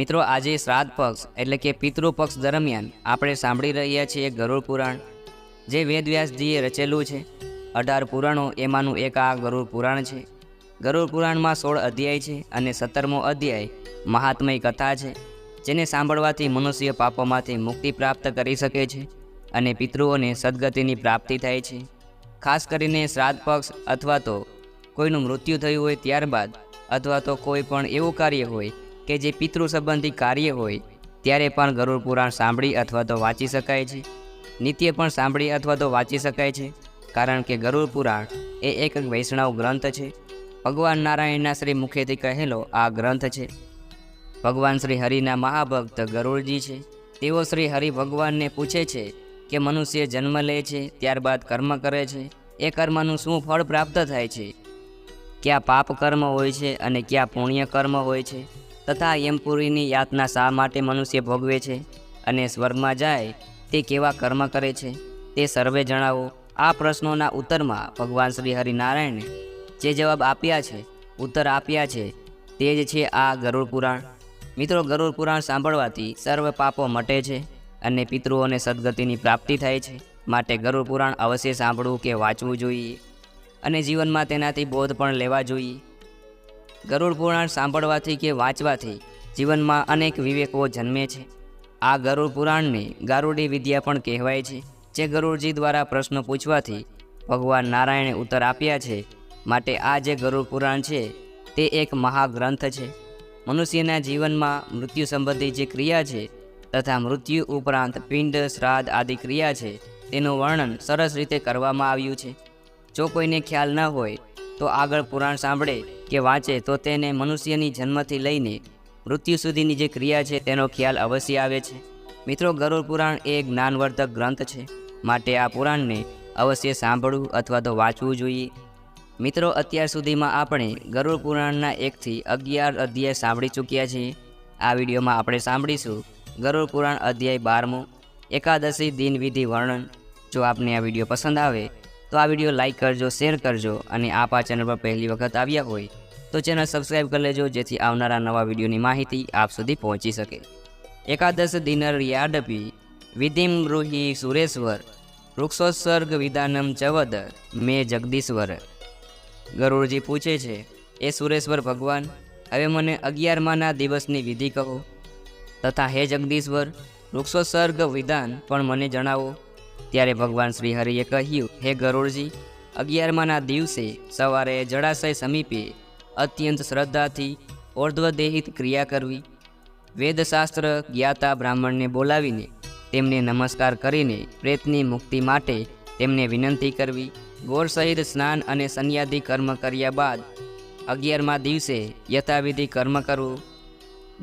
મિત્રો, આજે શ્રાદ્ધ પક્ષ, એટલે કે પિતૃ પક્ષ દરમિયાન આપણે સાંભળી રહ્યા છીએ ગરુડ પુરાણ, જે વેદવ્યાસજીએ રચેલું છે. અઢાર પુરાણો એમાંનું એક આ ગરુડ પુરાણ છે. ગરુડ પુરાણમાં સોળ અધ્યાય છે અને સત્તરમો અધ્યાય મહાત્મય કથા છે, જેને સાંભળવાથી મનુષ્ય પાપોમાંથી મુક્તિ પ્રાપ્ત કરી શકે છે અને પિતૃઓને સદગતિની પ્રાપ્તિ થાય છે. ખાસ કરીને શ્રાદ્ધ પક્ષ અથવા તો કોઈનું મૃત્યુ થયું હોય ત્યારબાદ અથવા તો કોઈ પણ એવું કાર્ય હોય કે જે પિતૃ સંબંધી કાર્ય હોય, ત્યારે પણ ગરુડ પુરાણ સાંભળી અથવા તો વાંચી શકાય છે. નિત્ય પણ સાંભળી અથવા તો વાંચી શકાય છે, કારણ કે ગરુડ પુરાણ એ એક વૈષ્ણવ ગ્રંથ છે. ભગવાન નારાયણના શ્રી મુખેથી કહેલો આ ગ્રંથ છે. ભગવાન શ્રી હરિના મહાભક્ત ગરુડજી છે. તેઓ શ્રી હરિ ભગવાનને પૂછે છે કે મનુષ્ય જન્મ લે છે, ત્યારબાદ કર્મ કરે છે. એ કર્મનું શું ફળ પ્રાપ્ત થાય છે? ક્યાં પાપ કર્મ હોય છે અને ક્યાં પુણ્ય કર્મ હોય છે? તથા યમપુરીની યાતના શા માટે મનુષ્ય ભોગવે છે અને સ્વર્ગમાં જાય તે કેવા કર્મ કરે છે તે સર્વે જણાવો. આ પ્રશ્નોના ઉત્તરમાં ભગવાન શ્રી હરિનારાયણે જે જવાબ આપ્યા છે, ઉત્તર આપ્યા છે તે જ છે આ ગરુડ પુરાણ. મિત્રો, ગરુડ પુરાણ સાંભળવાથી સર્વ પાપો મટે છે અને પિતૃઓને સદગતિની પ્રાપ્તિ થાય છે. માટે ગરુડ પુરાણ અવશ્ય સાંભળવું કે વાંચવું જોઈએ અને જીવનમાં તેનાથી બોધ પણ લેવા જોઈએ. ગરુડ પુરાણ સાંભળવાથી કે વાંચવાથી જીવનમાં અનેક વિવેકો જન્મે છે. આ ગરુડ પુરાણને ગારુડી વિદ્યા પણ કહેવાય છે, જે ગરુડજી દ્વારા પ્રશ્નો પૂછવાથી ભગવાન નારાયણે ઉત્તર આપ્યા છે. માટે આ જે ગરુડ પુરાણ છે, તે એક મહાગ્રંથ છે. મનુષ્યના જીવનમાં મૃત્યુ સંબંધી જે ક્રિયા છે તથા મૃત્યુ ઉપરાંત પિંડ, શ્રાદ્ધ આદિ ક્રિયા છે, તેનું વર્ણન સરસ રીતે કરવામાં આવ્યું છે. જો કોઈને ખ્યાલ ન હોય, તો આગળ પુરાણ સાંભળે. કે વાંચે, તો તેને મનુષ્યની જન્મથી લઈને મૃત્યુ સુધીની જે ક્રિયા છે, તેનો ખ્યાલ અવશ્ય આવે છે. મિત્રો, ગરુડ પુરાણ એ જ્ઞાનવર્ધક ગ્રંથ છે. માટે આ પુરાણને અવશ્ય સાંભળવું અથવા તો વાંચવું જોઈએ. મિત્રો, અત્યાર સુધીમાં આપણે ગરુડ પુરાણના એકથી અગિયાર અધ્યાય સાંભળી ચૂક્યા છીએ. આ વિડીયોમાં આપણે સાંભળીશું ગરુડ પુરાણ અધ્યાય બારમું, એકાદશી દિન વિધિ વર્ણન. જો આપને આ વીડિયો પસંદ આવે તો આ વીડિયો લાઇક કરજો, શેર કરજો અને આપ આ ચેનલ પર પહેલી વખત આવ્યા હોય તો ચેનલ સબસ્ક્રાઈબ કરી લેજો, જેથી આવનારા નવા વિડીયોની માહિતી આપ સુધી પહોંચી શકે. એકાદશ દિનર યાડપી વિધિમ રૂહી સુરેશ્વર, વૃક્ષોત્સર્ગ વિધાનમ ચવદ, મે જગદીશ્વર. ગરુડજી પૂછે છે, એ સુરેશ્વર ભગવાન, હવે મને અગિયારમાના દિવસની વિધિ કહો. તથા હે જગદીશ્વર, વૃક્ષોત્સર્ગ વિધાન પણ મને જણાવો. ત્યારે ભગવાન શ્રી હરિએ કહ્યું, હે ગરુડજી, અગિયારમાના દિવસે સવારે જળાશય સમીપે અત્યંત શ્રદ્ધાથી ઓર્ધ્વદેહિત ક્રિયા કરવી. વેદશાસ્ત્ર જ્ઞાતા બ્રાહ્મણને બોલાવીને તેમને નમસ્કાર કરીને પ્રેતની મુક્તિ માટે તેમને વિનંતી કરવી. ગોળ સહિત સ્નાન અને સંન્યાદી કર્મ કર્યા બાદ અગિયારમા દિવસે યથાવિધિ કર્મ કરવું.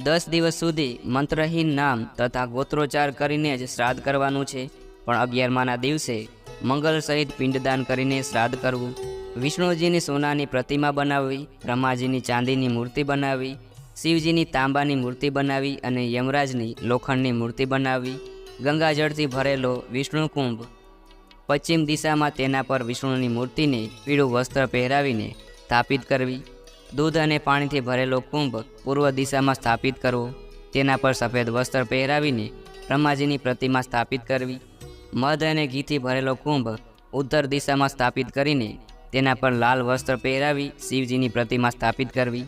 દસ દિવસ સુધી મંત્રહીન નામ તથા ગોત્રોચ્ચાર કરીને જ શ્રાદ્ધ કરવાનું છે. પણ અગિયારમાના દિવસે મંગલ સહિત પિંડદાન કરીને શ્રાદ્ધ કરવું, વિષ્ણુજીની સોનાની પ્રતિમા બનાવવી, બ્રહ્માજીની ચાંદીની મૂર્તિ બનાવી શિવજીની તાંબાની મૂર્તિ બનાવી અને યમરાજની લોખંડની મૂર્તિ બનાવી ગંગાજળથી ભરેલો વિષ્ણુ કુંભ. પશ્ચિમ દિશામાં તેના પર વિષ્ણુની મૂર્તિને પીળું વસ્ત્ર પહેરાવીને સ્થાપિત કરવી, દૂધ અને પાણીથી ભરેલો કુંભ પૂર્વ દિશામાં સ્થાપિત કરવો, તેના પર સફેદ વસ્ત્ર પહેરાવીને બ્રહ્માજીની પ્રતિમા સ્થાપિત કરવી મધ અને ઘીથી ભરેલો કુંભ ઉત્તર દિશામાં સ્થાપિત કરીને તેના પર લાલ વસ્ત્ર પહેરાવી શિવજીની પ્રતિમા સ્થાપિત કરવી.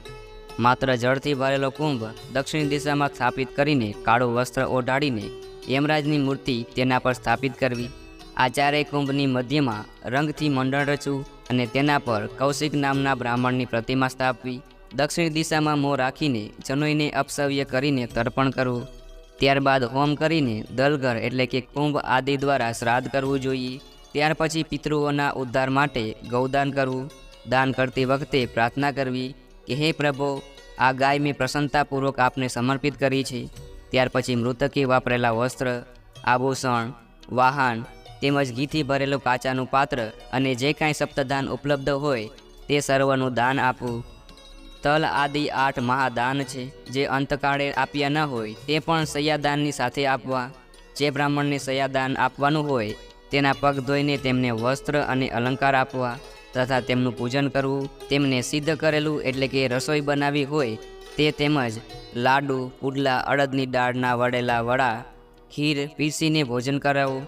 માત્ર જળથી ભરેલો કુંભ દક્ષિણ દિશામાં સ્થાપિત કરીને કાળું વસ્ત્ર ઓઢાડીને યમરાજની મૂર્તિ તેના પર સ્થાપિત કરવી. આ ચારેય કુંભની મધ્યમાં રંગથી મંડળ રચવું અને તેના પર કૌશિક નામના બ્રાહ્મણની પ્રતિમા સ્થાપવી. દક્ષિણ દિશામાં મોં રાખીને જનોઈને અપસવ્ય કરીને તર્પણ કરવું. ત્યારબાદ હોમ કરીને દલઘર એટલે કે કુંભ આદિ દ્વારા શ્રાદ્ધ કરવું જોઈએ. ત્યાર પછી પિતૃઓના ઉદ્ધાર માટે ગૌદાન કરવું. દાન કરતી વખતે પ્રાર્થના કરવી કે હે પ્રભુ, આ ગાય મેં પ્રસન્નતાપૂર્વક આપને સમર્પિત કરી છે. ત્યાર પછી મૃતકે વાપરેલા વસ્ત્ર, આભૂષણ, વાહન તેમજ ઘીથી ભરેલું કાચાનું પાત્ર અને જે કાંઈ સપ્તદાન ઉપલબ્ધ હોય તે સર્વનું દાન આપવું. તલ આદિ આઠ મહાદાન છે, જે અંતકાળે આપ્યા ન હોય, તે પણ સયાદાનની સાથે આપવા. જે બ્રાહ્મણને સયાદાન આપવાનું હોય, તેના પગ ધોઈને તેમને વસ્ત્ર અને અલંકાર આપવા, તથા તેમનું પૂજન કરવું, તેમને સિદ્ધ કરેલું એટલે કે રસોઈ બનાવી હોય, તે તેમજ લાડુ, પુડલા, અડદની દાળના વડેલા વડા, ખીર પીસીને ભોજન કરાવવું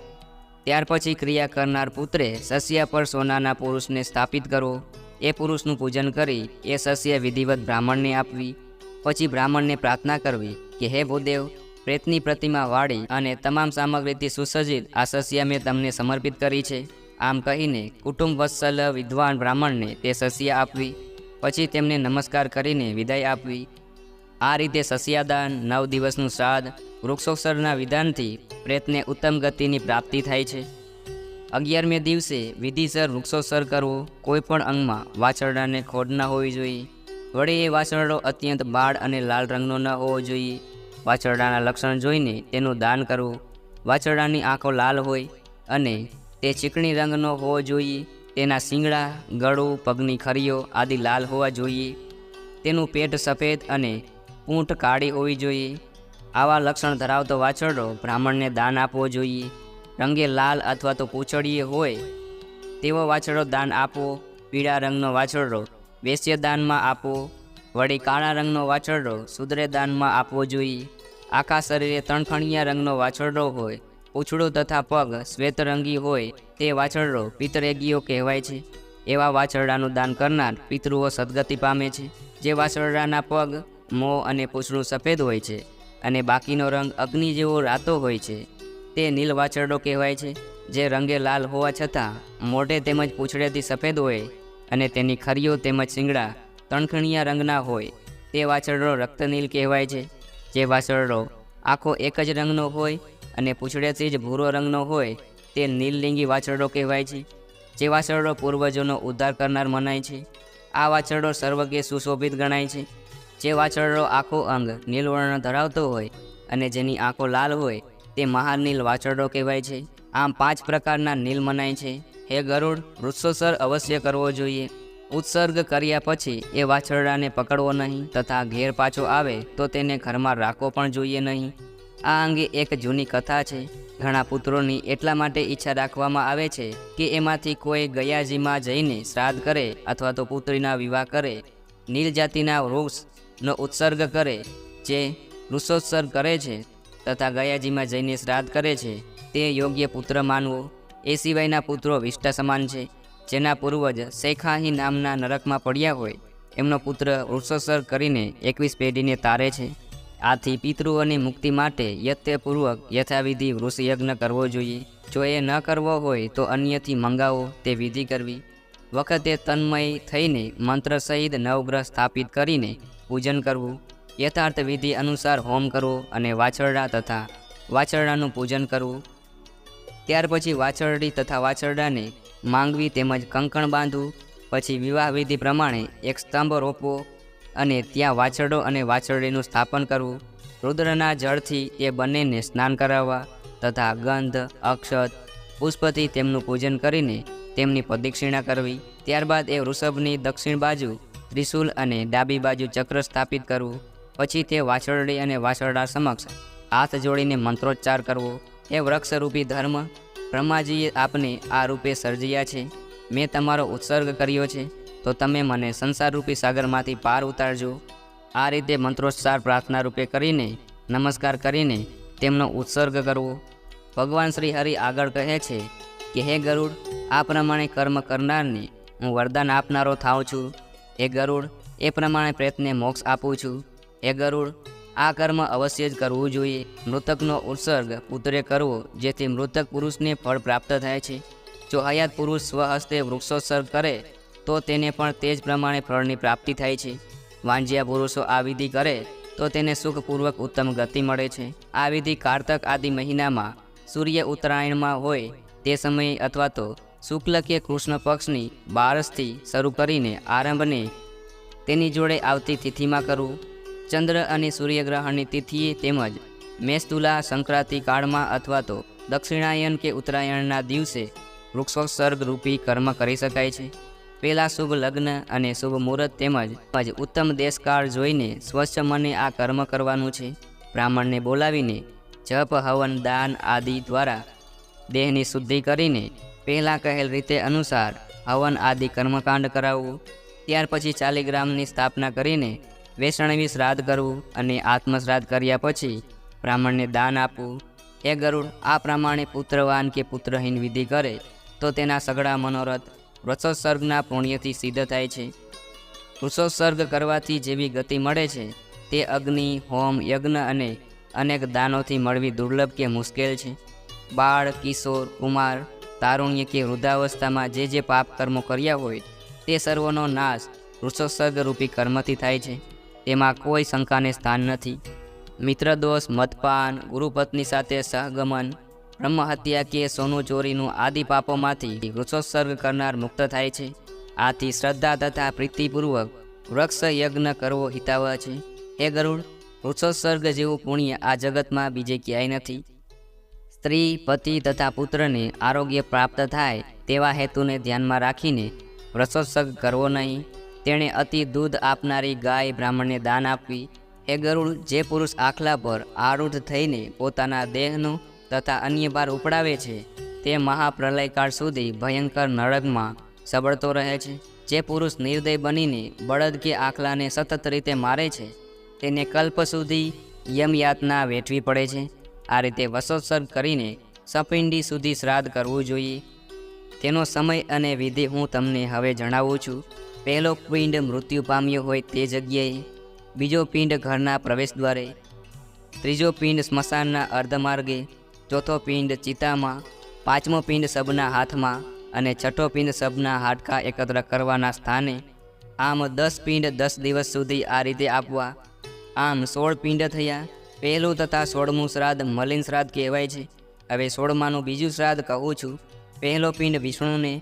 ત્યાર પછી ક્રિયા કરનાર પુત્રે સસ્યા પર સોનાના પુરુષને સ્થાપિત કરવો એ પુરુષનું પૂજન કરી એ સસ્ય વિધિવત બ્રાહ્મણને આપવી. પછી બ્રાહ્મણને પ્રાર્થના કરવી કે, હે ભૂદેવ, પ્રેતની પ્રતિમા વાળી અને તમામ સામગ્રીથી સુસજ્જિત આ સસ્ય મેં તમને સમર્પિત કરી છે. આમ કહીને કુટુંબ વત્સલ વિદ્વાન બ્રાહ્મણને તે સસ્ય આપવી. પછી તેમને નમસ્કાર કરીને વિદાય આપવી. આ રીતે સસ્યાદાન નવ દિવસનું શ્રાદ્ધ વૃક્ષોક્ષરના વિધાનથી પ્રેતને ઉત્તમ ગતિની પ્રાપ્તિ થાય છે. અગિયારમે દિવસે વિધિસર વૃક્ષોસર કરવો કોઈ પણ અંગમાં વાછરડાને ખોડ ન હોવી જોઈએ. વડે એ વાછરડો અત્યંત બાળ અને લાલ રંગનો ન હોવો જોઈએ. વાછરડાના લક્ષણ જોઈને તેનું દાન કરવું. વાછરડાની આંખો લાલ હોય અને તે ચીકણી રંગનો હોવો જોઈએ. તેના શિંગડા, ગળું, પગની ખરીઓ આદિ લાલ હોવા જોઈએ. તેનું પેટ સફેદ અને પૂંઠ કાળી હોવી જોઈએ. આવા લક્ષણ ધરાવતો વાછરડો બ્રાહ્મણને દાન આપવો જોઈએ. રંગે લાલ અથવા તો પૂંછડીએ હોય, તેવો વાછરડો દાન આપવો પીળા રંગનો વાછરડો વેશ્ય દાનમાં આપવો વળી કાળા રંગનો વાછરડો સુદરે દાનમાં આપવો જોઈએ. આખા શરીરે તણખણિયા રંગનો વાછરડો હોય, પૂંછડું તથા પગ શ્વેતરંગી હોય, તે વાછરડો પિતરેગીઓ કહેવાય છે. એવા વાછરડાનું દાન કરનાર પિતૃઓ સદગતિ પામે છે, જે વાછરડાના પગ, મોં અને પૂંછડું સફેદ હોય છે અને બાકીનો રંગ અગ્નિ જેવો રાતો હોય છે. તે નીલ વાછરડો કહેવાય છે, જે રંગે લાલ હોવા છતાં મોઢે તેમજ પૂંછડેથી સફેદ હોય અને તેની ખરીઓ તેમજ શિંગડા તણખણિયા રંગના હોય. તે વાછરડો રક્તનીલ કહેવાય છે, જે વાછરડો આખો એક જ રંગનો હોય અને પૂંછડેથી જ ભૂરો રંગનો હોય તે નીલલિંગી વાછરડો કહેવાય છે, જે વાછરડો પૂર્વજોનો ઉદ્ધાર કરનાર મનાય છે. આ વાછરડો સર્વગે સુશોભિત ગણાય છે, જે વાછરડો આખો અંગ નીલવર્ણ ધરાવતો હોય અને જેની આંખો લાલ હોય તે મહાનીલ વાછરડો કહેવાય છે. આમ પાંચ પ્રકારના નીલ મનાય છે. હે ગરુડ વૃક્ષોત્સર અવશ્ય કરવો જોઈએ. ઉત્સર્ગ કર્યા પછી એ વાછરડાને પકડવો નહીં તથા ઘેર પાછો આવે તો તેને ઘરમાં રાખવો પણ જોઈએ નહીં. આ અંગે એક જૂની કથા છે. ઘણા પુત્રોની એટલા માટે ઈચ્છા રાખવામાં આવે છે કે એમાંથી કોઈ ગયાજીમાં જઈને શ્રાદ્ધ કરે અથવા તો પુત્રીના વિવાહ કરે. નીલ જાતિના વૃક્ષનો ઉત્સર્ગ કરે, જે વૃક્ષોત્સર્ગ કરે છે તથા ગયાજીમાં જઈને શ્રાદ્ધ કરે છે. તે યોગ્ય પુત્ર માનવો, એ સિવાયના પુત્રો વિષ્ટા સમાન છે. જેના પૂર્વજ શેખાહી નામના નરકમાં પડ્યા હોય, એમનો પુત્ર વૃક્ષોત્સર્ગ કરીને એકવીસ પેઢીને તારે છે. આથી પિતૃઓની મુક્તિ માટે યથ્યપૂર્વક યથાવિધિ વૃષયજ્ઞ કરવો જોઈએ. જો એ ન કરવો હોય, તો અન્યથી મંગાવો તે વિધિ કરવી. વખતે તન્મય થઈને મંત્ર સહિત નવગ્રહ સ્થાપિત કરીને પૂજન કરવું. યથાર્થ વિધિ અનુસાર હોમ કરવો અને વાછરડા તથા વાછરડાનું પૂજન કરવું. ત્યાર પછી વાછરડી તથા વાછરડાને માંગવી તેમજ કંકણ બાંધવું. પછી વિવાહ વિધિ પ્રમાણે એક સ્તંભ રોપવો અને ત્યાં વાછરડો અને વાછરડીનું સ્થાપન કરવું. રુદ્રના જળથી એ બંનેને સ્નાન કરાવવા તથા ગંધ, અક્ષત, પુષ્પથી તેમનું પૂજન કરીને તેમની પ્રદક્ષિણા કરવી. ત્યારબાદ એ વૃષભની દક્ષિણ બાજુ ત્રિશુલ અને ડાબી બાજુ ચક્ર સ્થાપિત કરવું. પછી તે વાછરડી અને વાછરડા સમક્ષ હાથ જોડીને મંત્રોચ્ચાર કરવો. એ વૃક્ષરૂપી ધર્મ બ્રહ્માજીએ આપને આ રૂપે સર્જ્યા છે. મેં તમારો ઉત્સર્ગ કર્યો છે. તો તમે મને સંસારરૂપી સાગરમાંથી પાર ઉતારજો. આ રીતે મંત્રોચ્ચાર પ્રાર્થના રૂપે કરીને, નમસ્કાર કરીને તેમનો ઉત્સર્ગ કરવો. ભગવાન શ્રી હરિ આગળ કહે છે કે, હે ગરુડ, આ પ્રમાણે કર્મ કરનારને હું વરદાન આપનારો થાઉં છું. હે ગરુડ, એ પ્રમાણે પ્રયત્ને મોક્ષ આપું છું. હે ગરુડ, આ કર્મ અવશ્ય જ કરવું જોઈએ. મૃતકનો ઉત્સર્ગ પુત્રે કરવો, જેથી મૃતક પુરુષને ફળ પ્રાપ્ત થાય છે. જો હયાત પુરુષ સ્વહસ્તે વૃક્ષોત્સર્ગ કરે, તો તેને પણ તે જ પ્રમાણે ફળની પ્રાપ્તિ થાય છે. વાંજિયા પુરુષો આ વિધિ કરે, તો તેને સુખપૂર્વક ઉત્તમ ગતિ મળે છે. આ વિધિ કારતક આદિ મહિનામાં સૂર્ય ઉત્તરાયણમાં હોય તે સમયે અથવા તો શુક્લ કે કૃષ્ણ પક્ષની બારસથી શરૂ કરીને આરંભને તેની જોડે આવતી તિથિમાં કરવું. ચંદ્ર અને સૂર્યગ્રહણની તિથિએ તેમજ મેષતુલા સંક્રાંતિ કાળમાં અથવા તો દક્ષિણાયન કે ઉત્તરાયણના દિવસે વૃક્ષોત્સર્ગ રૂપી કર્મ કરી શકાય છે. પહેલાં શુભ લગ્ન અને શુભ મુહૂર્ત તેમજ ઉત્તમ દેશકાળ જોઈને સ્વચ્છ મને આ કર્મ કરવાનું છે. બ્રાહ્મણને બોલાવીને જપ, હવન, દાન આદિ દ્વારા દેહની શુદ્ધિ કરીને પહેલાં કહેલ રીતે અનુસાર હવન આદિ કર્મકાંડ કરાવવું. ત્યાર પછી ચાલીગ્રામની સ્થાપના કરીને વેસણવી શ્રાદ્ધ કરવું અને આત્મશ્રાદ્ધ કર્યા પછી બ્રાહ્મણને દાન આપવું. એ ગરુડ, આ પ્રમાણે પુત્રવાન કે પુત્રહીન વિધિ કરે, તો તેના સગળા મનોરથ વૃષોત્સર્ગના પુણ્યથી સિદ્ધ થાય છે. વૃષોત્સર્ગ કરવાથી જેવી ગતિ મળે છે, તે અગ્નિ, હોમ, યજ્ઞ અને અનેક દાનોથી મળવી દુર્લભ કે મુશ્કેલ છે. બાળ, કિશોર, કુમાર, તારુણ્ય કે વૃદ્ધાવસ્થામાં જે જે પાપ કર્મો કર્યા હોય, તે સર્વનો નાશ વૃક્ષોત્સર્ગ રૂપી કર્મથી થાય છે. તેમાં કોઈ શંકાને સ્થાન નથી. મિત્રદોષ મદપાન, ગુરુપત્ની સાથે સહગમન બ્રહ્મહત્યા કે સોનું ચોરીનું આદિ પાપોમાંથી વૃષોત્સર્ગ કરનાર મુક્ત થાય છે. આથી શ્રદ્ધા તથા પ્રીતિપૂર્વક વૃક્ષ યજ્ઞ કરવો હિતાવહ છે. હે ગરુડ, વૃક્ષોત્સર્ગ જેવું પુણ્ય આ જગતમાં બીજે ક્યાંય નથી. સ્ત્રી, પતિ તથા પુત્રને આરોગ્ય પ્રાપ્ત થાય તેવા હેતુને ધ્યાનમાં રાખીને વૃષોત્સર્ગ કરવો નહીં. તેણે અતિ દૂધ આપનારી ગાય બ્રાહ્મણને દાન આપવી. હે ગરુડ જે પુરુષ આખલા પર આરૂઢ થઈને પોતાના દેહનું તથા અન્ય ભાર ઉપડાવે છે, તે મહાપ્રલયકાળ સુધી ભયંકર નરકમાં સબળતો રહે છે. જે પુરુષ નિર્દય બનીને બળદ કે આખલાને સતત રીતે મારે છે, તેને કલ્પ સુધી યમયાતના વેઠવી પડે છે. આ રીતે વસોત્સર્ગ કરીને સપિંડી સુધી શ્રાદ્ધ કરવું જોઈએ. તેનો સમય અને વિધિ હું તમને હવે જણાવું છું. પહેલો પિંડ મૃત્યુ પામ્યો હોય તે જગ્યાએ, બીજો પિંડ ઘરના પ્રવેશ દ્વારે, ત્રીજો પિંડ સ્મશાનના અર્ધમાર્ગે, ચોથો પિંડ ચિતામાં, પાંચમો પિંડ સબના હાથમાં અને છઠ્ઠો પિંડ સબના હાડકાં એકત્ર કરવાના સ્થાને આમ દસ પિંડ દસ દિવસ સુધી આ રીતે આપવા, આમ સોળ પિંડ થયા. પહેલું તથા સોળમું શ્રાદ્ધ મલિન શ્રાદ્ધ કહેવાય છે. હવે સોળમાનું બીજું શ્રાદ્ધ કહું છું. પહેલો પિંડ વિષ્ણુને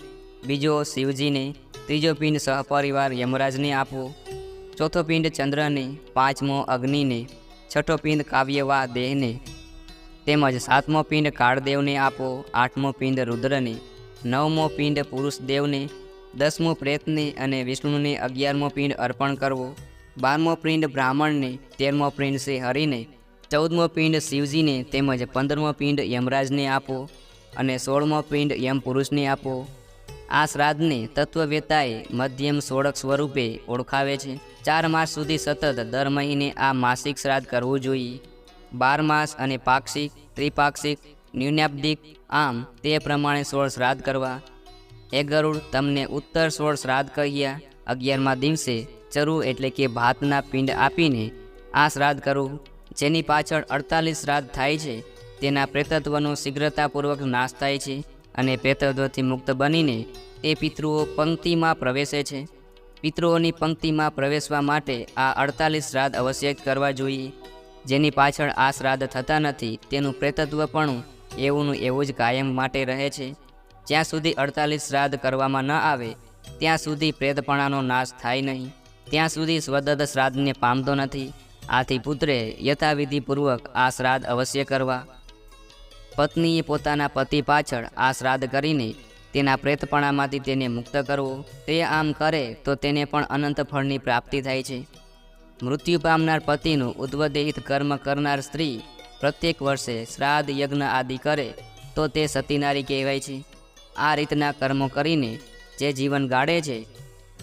બીજો શિવજીને, ત્રીજો પિંડ સહપરિવાર યમરાજને આપવો ચોથો પિંડ ચંદ્રને, પાંચમો અગ્નિને, છઠ્ઠો પિંડ કાવ્યવા દેહને. તેમજ સાતમો પિંડ કાળદેવને આપો, આઠમો પિંડ રુદ્રને, નવમો પિંડ પુરુષ દેવને દસમો પ્રેતને અને વિષ્ણુને અગિયારમો પિંડ અર્પણ કરવો. બારમો પિંડ બ્રાહ્મણને, તેરમો પિંડ શ્રી હરિને, ચૌદમો પિંડ શિવજીને તેમજ પંદરમો પિંડ યમરાજને આપો અને સોળમો પિંડ યમ પુરુષને આપો. આ શ્રાદ્ધને તત્વવેતાએ મધ્યમ સોળક સ્વરૂપે ઓળખાવે છે. ચાર માસ સુધી સતત દર મહિને આ માસિક શ્રાદ્ધ કરવું જોઈએ. બાર માસ અને પાક્ષિક, ત્રિપાક્ષિક, ન્યૂન્યાબ્દિક, આમ તે પ્રમાણે સોળ શ્રાદ્ધ કરવા. એ ગરુડ તમને ઉત્તર સોળ શ્રાદ્ધ કહ્યા. અગિયારમા દિવસે ચરુ એટલે કે ભાતના પિંડ આપીને આ શ્રાદ્ધ કરવું જેની પાછળ અડતાલીસ શ્રાદ્ધ થાય છે. તેના પ્રેતત્વનો શીઘ્રતાપૂર્વક નાશ થાય છે. અને પ્રેતત્વથી મુક્ત બનીને તે પિતૃઓ પંક્તિમાં પ્રવેશે છે. પિતૃઓની પંક્તિમાં પ્રવેશવા માટે આ અડતાલીસ શ્રાદ્ધ અવશ્ય કરવા જોઈએ. જેની પાછળ આ શ્રાદ્ધ થતા નથી તેનું પ્રેતત્વ પણ એવુંનું એવું જ કાયમ માટે રહે છે. જ્યાં સુધી અડતાલીસ શ્રાદ્ધ કરવામાં ન આવે, ત્યાં સુધી પ્રેતપણાનો નાશ થાય નહીં. ત્યાં સુધી સ્વદત્ત શ્રાદ્ધને પામતો નથી. આથી પુત્રે યથાવિધિપૂર્વક આ શ્રાદ્ધ અવશ્ય કરવા. પત્નીએ પોતાના પતિ પાછળ આ શ્રાદ્ધ કરીને તેના પ્રેતપણામાંથી તેને મુક્ત કરવો, તે આમ કરે તો તેને પણ અનંત ફળની પ્રાપ્તિ થાય છે. મૃત્યુ પામનાર પતિનું ઉદ્વદેહિત કર્મ કરનાર સ્ત્રી પ્રત્યેક વર્ષે શ્રાદ્ધ યજ્ઞ આદિ કરે તો તે સતીનારી કહેવાય છે. આ રીતના કર્મો કરીને જે જીવન ગાળે છે,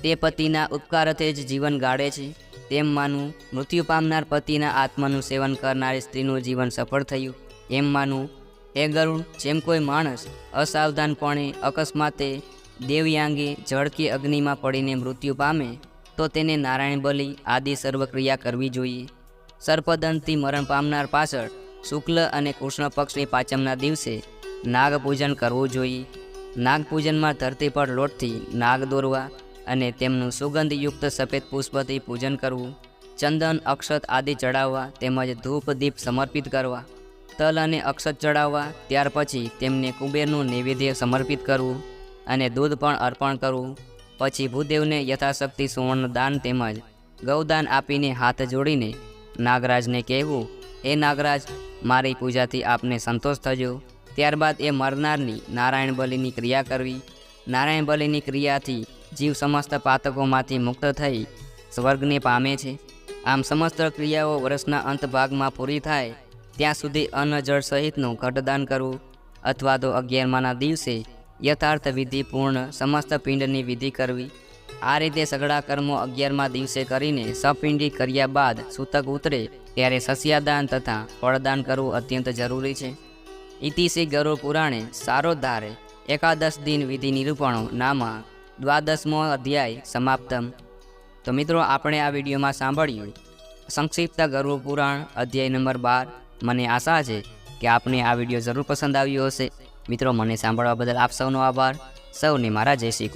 તે પતિના ઉપકારથી જ જીવન ગાળે છે. તેમ માનવું મૃત્યુ પામનાર પતિના આત્માનું સેવન કરનારી સ્ત્રીનું જીવન સફળ થયું. એમ માનવું એ ગરુડ જેમ કોઈ માણસ અસાવધાનપણે અકસ્માતે દેવયાંગે જળ કે અગ્નિમાં પડીને મૃત્યુ પામે, તો તેને નારાયણ બલિ આદિ સર્વક્રિયા કરવી જોઈએ. સર્પદંતથી મરણ પામનાર પાછળ શુક્લ અને કૃષ્ણ પક્ષની પાંચમના દિવસે નાગ પૂજન કરવું જોઈએ. નાગપૂજનમાં ધરતી પર લોટથી નાગ દોરવા અને તેમનું સુગંધયુક્ત સફેદ પુષ્પથી પૂજન કરવું, ચંદન, અક્ષત આદિ ચડાવવા તેમજ ધૂપ દીપ સમર્પિત કરવા તલ અને અક્ષત ચડાવવા, ત્યાર પછી તેમને કુબેરનું નૈવેદ્ય સમર્પિત કરવું અને દૂધ પણ અર્પણ કરવું. પછી ભૂદેવને યથાશક્તિ સુવર્ણ દાન તેમજ ગૌદાન આપીને હાથ જોડીને નાગરાજને કહેવું એ નાગરાજ, મારી પૂજાથી આપને સંતોષ થજો. ત્યારબાદ એ મરનારની નારાયણ બલિની ક્રિયા કરવી. નારાયણ બલિની ક્રિયાથી જીવ સમસ્ત પાતકોમાંથી મુક્ત થઈ સ્વર્ગને પામે છે. આમ સમસ્ત ક્રિયાઓ વર્ષના અંત ભાગમાં પૂરી થાય ત્યાં સુધી અન્ન જળ સહિતનું ઘટદાન કરવું અથવા તો અગિયારમાના દિવસે યથાર્થ વિધિ પૂર્ણ સમસ્ત પિંડની વિધિ કરવી. આ રીતે સઘળા કર્મો અગિયારમા દિવસે કરીને સપિંડી કર્યા બાદ સૂતક ઉતરે ત્યારે સસ્યાદાન તથા ફળદાન કરવું અત્યંત જરૂરી છે. ઇતિશ્રી ગરુડ પુરાણે સારો ધારે એકાદશ દિન વિધિ નિરૂપણો નામા દ્વાદશમો અધ્યાય સમાપ્તમ. તો મિત્રો, આપણે આ વિડીયોમાં સાંભળ્યું સંક્ષિપ્ત ગરુડ પુરાણ અધ્યાય નંબર બાર. મને આશા છે કે આપને આ વીડિયો જરૂર પસંદ આવ્યો હશે. મિત્રો, મને સાંભળવા બદલ આપ સૌનો આભાર. સૌને મારા જય શ્રી